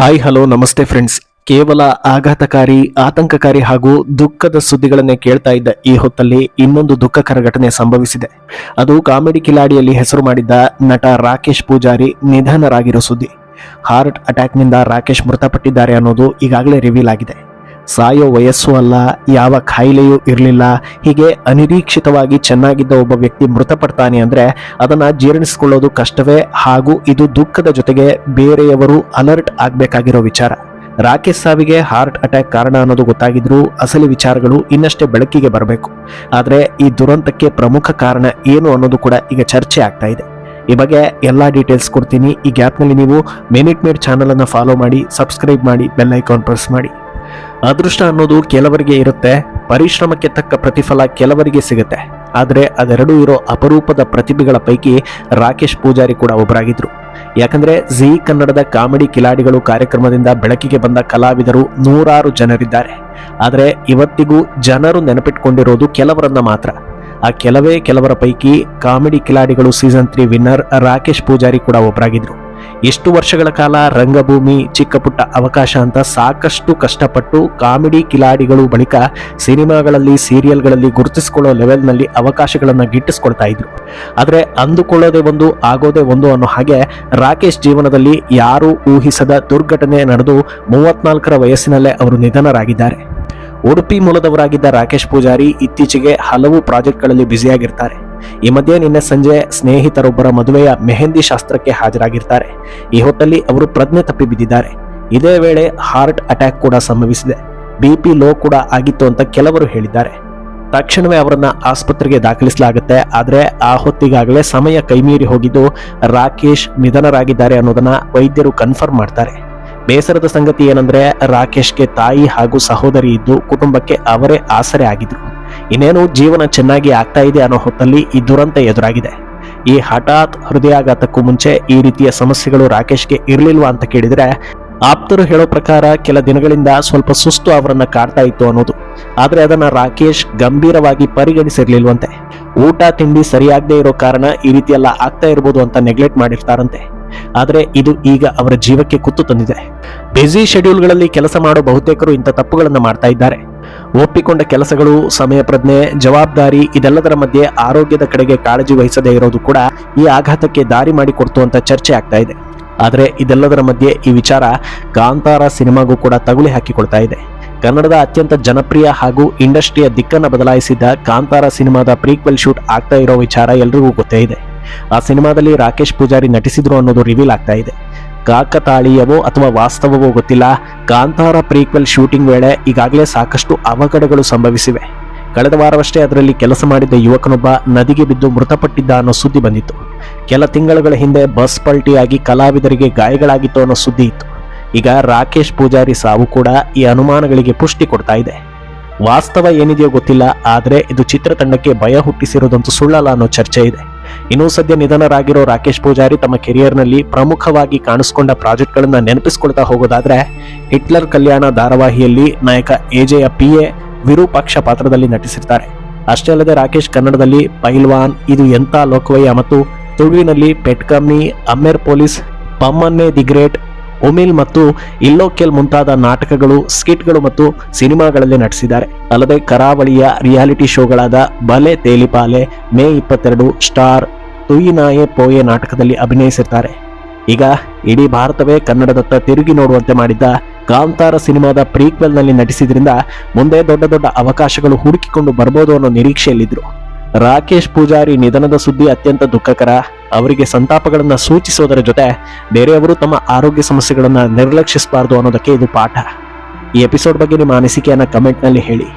Hi, hello, ನಮಸ್ತೆ friends ಕೇವಲ ಆಘಾತಕಾರಿ, ಆತಂಕಕಾರಿ ಹಾಗೂ ದುಃಖದ ಸುದ್ದಿಗಳನ್ನೇ ಕೇಳ್ತಾ ಇದ್ದ ಈ ಹೊತ್ತಲ್ಲಿ ಇನ್ನೊಂದು ದುಃಖಕರ ಘಟನೆ ಸಂಭವಿಸಿದೆ. ಅದು ಕಾಮಿಡಿ ಕಿಲಾಡಿಯಲ್ಲಿ ಹೆಸರು ಮಾಡಿದ್ದ ನಟ ರಾಕೇಶ್ ಪೂಜಾರಿ ನಿಧನರಾಗಿರೋ ಸುದ್ದಿ. ಹಾರ್ಟ್ ಅಟ್ಯಾಕ್ನಿಂದ ರಾಕೇಶ್ ಮೃತಪಟ್ಟಿದ್ದಾರೆ ಅನ್ನೋದು ಈಗಾಗಲೇ ರಿವೀಲ್ ಆಗಿದೆ. ಸಾಯೋ ವಯಸ್ಸು ಅಲ್ಲ, ಯಾವ ಕಾಯಿಲೆಯೂ ಇರಲಿಲ್ಲ. ಹೀಗೆ ಅನಿರೀಕ್ಷಿತವಾಗಿ ಚೆನ್ನಾಗಿದ್ದ ಒಬ್ಬ ವ್ಯಕ್ತಿ ಮೃತಪಡ್ತಾನೆ ಅಂದರೆ ಅದನ್ನು ಜೀರ್ಣಿಸಿಕೊಳ್ಳೋದು ಕಷ್ಟವೇ. ಹಾಗೂ ಇದು ದುಃಖದ ಜೊತೆಗೆ ಬೇರೆಯವರು ಅಲರ್ಟ್ ಆಗಬೇಕಾಗಿರೋ ವಿಚಾರ. ರಾಕೇಶ್ ಸಾವಿಗೆ ಹಾರ್ಟ್ ಅಟ್ಯಾಕ್ ಕಾರಣ ಅನ್ನೋದು ಗೊತ್ತಾಗಿದ್ರೂ ಅಸಲಿ ವಿಚಾರಗಳು ಇನ್ನಷ್ಟೇ ಬೆಳಕಿಗೆ ಬರಬೇಕು. ಆದರೆ ಈ ದುರಂತಕ್ಕೆ ಪ್ರಮುಖ ಕಾರಣ ಏನು ಅನ್ನೋದು ಕೂಡ ಈಗ ಚರ್ಚೆ ಆಗ್ತಾ ಇದೆ. ಈ ಬಗ್ಗೆ ಎಲ್ಲ ಡೀಟೇಲ್ಸ್ ಕೊಡ್ತೀನಿ. ಈ ಗ್ಯಾಪ್ನಲ್ಲಿ ನೀವು ಮಿನಿಟ್ ಮೇಡ್ ಚಾನಲನ್ನು ಫಾಲೋ ಮಾಡಿ, ಸಬ್ಸ್ಕ್ರೈಬ್ ಮಾಡಿ, ಬೆಲ್ ಐಕಾನ್ ಪ್ರೆಸ್ ಮಾಡಿ. ಅದೃಷ್ಟ ಅನ್ನೋದು ಕೆಲವರಿಗೆ ಇರುತ್ತೆ, ಪರಿಶ್ರಮಕ್ಕೆ ತಕ್ಕ ಪ್ರತಿಫಲ ಕೆಲವರಿಗೆ ಸಿಗುತ್ತೆ. ಆದರೆ ಅದೆರಡೂ ಇರೋ ಅಪರೂಪದ ಪ್ರತಿಭೆಗಳ ಪೈಕಿ ರಾಕೇಶ್ ಪೂಜಾರಿ ಕೂಡ ಒಬ್ಬರಾಗಿದ್ರು ಯಾಕಂದ್ರೆ ಜಿ ಕನ್ನಡದ ಕಾಮಿಡಿ ಕಿಲಾಡಿಗಳು ಕಾರ್ಯಕ್ರಮದಿಂದ ಬೆಳಕಿಗೆ ಬಂದ ಕಲಾವಿದರು ನೂರಾರು ಜನರಿದ್ದಾರೆ. ಆದರೆ ಇವತ್ತಿಗೂ ಜನರು ನೆನಪಿಟ್ಕೊಂಡಿರೋದು ಕೆಲವರನ್ನ ಮಾತ್ರ. ಆ ಕೆಲವೇ ಕೆಲವರ ಪೈಕಿ ಕಾಮಿಡಿ ಕಿಲಾಡಿಗಳು season three winner Rakesh Pujari ಕೂಡ ಒಬ್ಬರಾಗಿದ್ರು ಎಷ್ಟು ವರ್ಷಗಳ ಕಾಲ ರಂಗಭೂಮಿ ಚಿಕ್ಕ ಪುಟ್ಟ ಅವಕಾಶ ಅಂತ ಸಾಕಷ್ಟು ಕಷ್ಟಪಟ್ಟು ಕಾಮಿಡಿ ಕಿಲಾಡಿಗಳು ಬಳಿಕ ಸಿನಿಮಾಗಳಲ್ಲಿ, ಸೀರಿಯಲ್ಗಳಲ್ಲಿ ಗುರುತಿಸಿಕೊಳ್ಳೋ ಲೆವೆಲ್ನಲ್ಲಿ ಅವಕಾಶಗಳನ್ನು ಗಿಟ್ಟಿಸ್ಕೊಳ್ತಾ ಇದ್ರು. ಆದರೆ ಅಂದುಕೊಳ್ಳೋದೇ ಒಂದು, ಆಗೋದೇ ಒಂದು ಅನ್ನೋ ಹಾಗೆ ರಾಕೇಶ್ ಜೀವನದಲ್ಲಿ ಯಾರೂ ಊಹಿಸದ ದುರ್ಘಟನೆ ನಡೆದು ಮೂವತ್ನಾಲ್ಕರ ವಯಸ್ಸಿನಲ್ಲೇ ಅವರು ನಿಧನರಾಗಿದ್ದಾರೆ. ಉಡುಪಿ ಮೂಲದವರಾಗಿದ್ದ ರಾಕೇಶ್ ಪೂಜಾರಿ ಇತ್ತೀಚೆಗೆ ಹಲವು ಪ್ರಾಜೆಕ್ಟ್ಗಳಲ್ಲಿ ಬ್ಯುಸಿಯಾಗಿರ್ತಾರೆ. ಈ ಮಧ್ಯೆ ನಿನ್ನೆ ಸಂಜೆ ಸ್ನೇಹಿತರೊಬ್ಬರ ಮದುವೆಯ ಮೆಹಂದಿ ಶಾಸ್ತ್ರಕ್ಕೆ ಹಾಜರಾಗಿರ್ತಾರೆ. ಈ ಹೊತ್ತಲ್ಲಿ ಅವರು ಪ್ರಜ್ಞೆ ತಪ್ಪಿ ಬಿದ್ದಿದ್ದಾರೆ. ಇದೇ ವೇಳೆ ಹಾರ್ಟ್ ಅಟ್ಯಾಕ್ ಕೂಡ ಸಂಭವಿಸಿದೆ. ಬಿಪಿ ಲೋ ಕೂಡ ಆಗಿತ್ತು ಅಂತ ಕೆಲವರು ಹೇಳಿದ್ದಾರೆ. ತಕ್ಷಣವೇ ಅವರನ್ನ ಆಸ್ಪತ್ರೆಗೆ ದಾಖಲಿಸಲಾಗುತ್ತೆ. ಆದರೆ ಆ ಹೊತ್ತಿಗಾಗಲೇ ಸಮಯ ಕೈಮೀರಿ ಹೋಗಿದ್ದು ರಾಕೇಶ್ ನಿಧನರಾಗಿದ್ದಾರೆ ಅನ್ನೋದನ್ನ ವೈದ್ಯರು ಕನ್ಫರ್ಮ್ ಮಾಡ್ತಾರೆ. ಬೇಸರದ ಸಂಗತಿ ಏನಂದ್ರೆ ರಾಕೇಶ್ಗೆ ತಾಯಿ ಹಾಗೂ ಸಹೋದರಿ ಇದ್ದು ಕುಟುಂಬಕ್ಕೆ ಅವರೇ ಆಸರೆ ಆಗಿದ್ರು. ಇನ್ನೇನು ಜೀವನ ಚೆನ್ನಾಗಿ ಆಗ್ತಾ ಇದೆ ಅನ್ನೋ ಹೊತ್ತಲ್ಲಿ ಈ ದುರಂತ ಎದುರಾಗಿದೆ. ಈ ಹಠಾತ್ ಹೃದಯಾಘಾತಕ್ಕೂ ಮುಂಚೆ ಈ ರೀತಿಯ ಸಮಸ್ಯೆಗಳು ರಾಕೇಶ್ಗೆ ಇರಲಿಲ್ವಾ ಅಂತ ಕೇಳಿದ್ರೆ, ಆಪ್ತರು ಹೇಳೋ ಪ್ರಕಾರ ಕೆಲ ದಿನಗಳಿಂದ ಸ್ವಲ್ಪ ಸುಸ್ತು ಅವರನ್ನ ಕಾಡ್ತಾ ಇತ್ತು ಅನ್ನೋದು. ಆದ್ರೆ ಅದನ್ನ ರಾಕೇಶ್ ಗಂಭೀರವಾಗಿ ಪರಿಗಣಿಸಿರ್ಲಿಲ್ವಂತೆ. ಊಟ, ತಿಂಡಿ ಸರಿಯಾಗದೆ ಇರೋ ಕಾರಣ ಈ ರೀತಿ ಎಲ್ಲ ಆಗ್ತಾ ಇರ್ಬೋದು ಅಂತ ನೆಗ್ಲೆಕ್ಟ್ ಮಾಡಿರ್ತಾರಂತೆ. ಆದರೆ ಇದು ಈಗ ಅವರ ಜೀವಕ್ಕೆ ಕುತ್ತು ತಂದಿದೆ. ಬ್ಯುಸಿ ಶೆಡ್ಯೂಲ್ಗಳಲ್ಲಿ ಕೆಲಸ ಮಾಡೋ ಬಹುತೇಕರು ಇಂಥ ತಪ್ಪುಗಳನ್ನು ಮಾಡ್ತಾ ಇದ್ದಾರೆ. ಒಪ್ಪಿಕೊಂಡ ಕೆಲಸಗಳು ಸಮಯ ಪ್ರಜ್ಞೆ ಜವಾಬ್ದಾರಿ ಇದೆಲ್ಲದರ ಮಧ್ಯೆ ಆರೋಗ್ಯದ ಕಡೆಗೆ ಕಾಳಜಿ ವಹಿಸದೇ ಇರೋದು ಕೂಡ ಈ ಆಘಾತಕ್ಕೆ ದಾರಿ ಮಾಡಿಕೊಡ್ತು ಅಂತ ಚರ್ಚೆ ಆಗ್ತಾ ಇದೆ. ಆದರೆ ಇದೆಲ್ಲದರ ಮಧ್ಯೆ ಈ ವಿಚಾರ ಕಾಂತಾರ ಸಿನಿಮಾಗೂ ಕೂಡ ತಗುಲಿ ಹಾಕಿಕೊಳ್ತಾ ಇದೆ. ಕನ್ನಡದ ಅತ್ಯಂತ ಜನಪ್ರಿಯ ಹಾಗೂ ಇಂಡಸ್ಟ್ರಿಯ ದಿಕ್ಕನ್ನು ಬದಲಾಯಿಸಿದ್ದ ಕಾಂತಾರ ಸಿನಿಮಾದ ಪ್ರೀಕ್ವೆಲ್ ಶೂಟ್ ಆಗ್ತಾ ಇರೋ ವಿಚಾರ ಎಲ್ರಿಗೂ ಗೊತ್ತೇ ಇದೆ. ಆ ಸಿನಿಮಾದಲ್ಲಿ ರಾಕೇಶ್ ಪೂಜಾರಿ ನಟಿಸಿದ್ರು ಅನ್ನೋದು ರಿವೀಲ್ ಆಗ್ತಾ ಇದೆ. ಕಾಕತಾಳೀಯವೋ ಅಥವಾ ವಾಸ್ತವವೋ ಗೊತ್ತಿಲ್ಲ. ಕಾಂತಾರ ಪ್ರೀಕ್ವೆಲ್ ಶೂಟಿಂಗ್ ವೇಳೆ ಈಗಾಗಲೇ ಸಾಕಷ್ಟು ಅವಘಡಗಳು ಸಂಭವಿಸಿವೆ. ಕಳೆದ ವಾರವಷ್ಟೇ ಅದರಲ್ಲಿ ಕೆಲಸ ಮಾಡಿದ್ದ ಯುವಕನೊಬ್ಬ ನದಿಗೆ ಬಿದ್ದು ಮೃತಪಟ್ಟಿದ್ದ ಅನ್ನೋ ಸುದ್ದಿ ಬಂದಿತ್ತು. ಕೆಲ ತಿಂಗಳುಗಳ ಹಿಂದೆ ಬಸ್ ಪಲ್ಟಿಯಾಗಿ ಕಲಾವಿದರಿಗೆ ಗಾಯಗಳಾಗಿತ್ತು ಅನ್ನೋ ಸುದ್ದಿ ಇತ್ತು. ಈಗ ರಾಕೇಶ್ ಪೂಜಾರಿ ಸಾವು ಕೂಡ ಈ ಅನುಮಾನಗಳಿಗೆ ಪುಷ್ಟಿ ಕೊಡ್ತಾ ಇದೆ. ವಾಸ್ತವ ಏನಿದೆಯೋ ಗೊತ್ತಿಲ್ಲ, ಆದರೆ ಇದು ಚಿತ್ರತಂಡಕ್ಕೆ ಭಯ ಹುಟ್ಟಿಸಿರೋದಂತೂ ಸುಳ್ಳಲ್ಲ ಅನ್ನೋ ಚರ್ಚೆ ಇದೆ. ಇನ್ನೂ ಸದ್ಯ ನಿಧನರಾಗಿರೋ ರಾಕೇಶ್ ಪೂಜಾರಿ ತಮ್ಮ ಕೆರಿಯರ್ನಲ್ಲಿ ಪ್ರಮುಖವಾಗಿ ಕಾಣಸ್ಕೊಂಡ ಪ್ರಾಜೆಕ್ಟ್ ಗಳನ್ನ ನೆನಪಿಸ್ಕೊಳ್ತಾ ಹೋಗೋದಾದ್ರೆ, ಹಿಟ್ಲರ್ ಕಲ್ಯಾಣ ಧಾರಾವಾಹಿಯಲ್ಲಿ ನಾಯಕ ಎಜೆಯ ಪಿ ಎ ವಿರೂಪಾಕ್ಷ ಪಾತ್ರದಲ್ಲಿ ನಟಿಸಿರ್ತಾರೆ. ಅಷ್ಟೇ ಅಲ್ಲದೆ ರಾಕೇಶ್ ಕನ್ನಡದಲ್ಲಿ ಪೈಲ್ವಾನ್, ಇದು ಎಂತ ಲೋಕವಯ್ಯ ಮತ್ತು ತುಳುವಿನಲ್ಲಿ ಪೆಟ್ಕಮ್ಮಿ ಅಮೇರ್ ಪೊಲೀಸ್, ಪಮ್ಮನ್ನೇ ದಿ ಗ್ರೇಟ್ ಒಮಿಲ್ ಮತ್ತು ಇಲ್ಲೋಕೆಲ್ ಮುಂತಾದ ನಾಟಕಗಳು, ಸ್ಕಿಟ್ಗಳು ಮತ್ತು ಸಿನಿಮಾಗಳಲ್ಲಿ ನಟಿಸಿದ್ದಾರೆ. ಅಲ್ಲದೆ ಕರಾವಳಿಯ ರಿಯಾಲಿಟಿ ಶೋಗಳಾದ ಬಲೆ ತೇಲಿಪಾಲೆ, ಮೇ ಇಪ್ಪತ್ತೆರಡು, ಸ್ಟಾರ್ ತುಯಿನಾಯೆ ಪೋಯೆ ನಾಟಕದಲ್ಲಿ ಅಭಿನಯಿಸಿರ್ತಾರೆ. ಈಗ ಇಡೀ ಭಾರತವೇ ಕನ್ನಡದತ್ತ ತಿರುಗಿ ನೋಡುವಂತೆ ಮಾಡಿದ್ದ ಕಾಂತಾರ ಸಿನಿಮಾದ ಪ್ರೀಕ್ವೆಲ್ನಲ್ಲಿ ನಟಿಸಿದ್ರಿಂದ ಮುಂದೆ ದೊಡ್ಡ ದೊಡ್ಡ ಅವಕಾಶಗಳು ಹುಡುಕಿಕೊಂಡು ಬರ್ಬೋದು ಅನ್ನೋ ನಿರೀಕ್ಷೆಯಲ್ಲಿದ್ರು. ರಾಕೇಶ್ ಪೂಜಾರಿ ನಿಧನದ ಸುದ್ದಿ ಅತ್ಯಂತ ದುಃಖಕರ. ಅವರಿಗೆ ಸಂತಾಪಗಳನ್ನು ಸೂಚಿಸೋದರ ಜೊತೆ ಬೇರೆಯವರು ತಮ್ಮ ಆರೋಗ್ಯ ಸಮಸ್ಯೆಗಳನ್ನು ನಿರ್ಲಕ್ಷಿಸಬಾರದು ಅನ್ನೋದಕ್ಕೆ ಇದು ಪಾಠ. ಈ ಎಪಿಸೋಡ್ ಬಗ್ಗೆ ನಿಮ್ಮ ಅನಿಸಿಕೆಯನ್ನು ಕಮೆಂಟ್ನಲ್ಲಿ ಹೇಳಿ.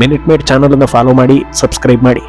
ಮಿನಿಟ್ ಮೇಡ್ ಚಾನಲನ್ನು ಫಾಲೋ ಮಾಡಿ, ಸಬ್ಸ್ಕ್ರೈಬ್ ಮಾಡಿ.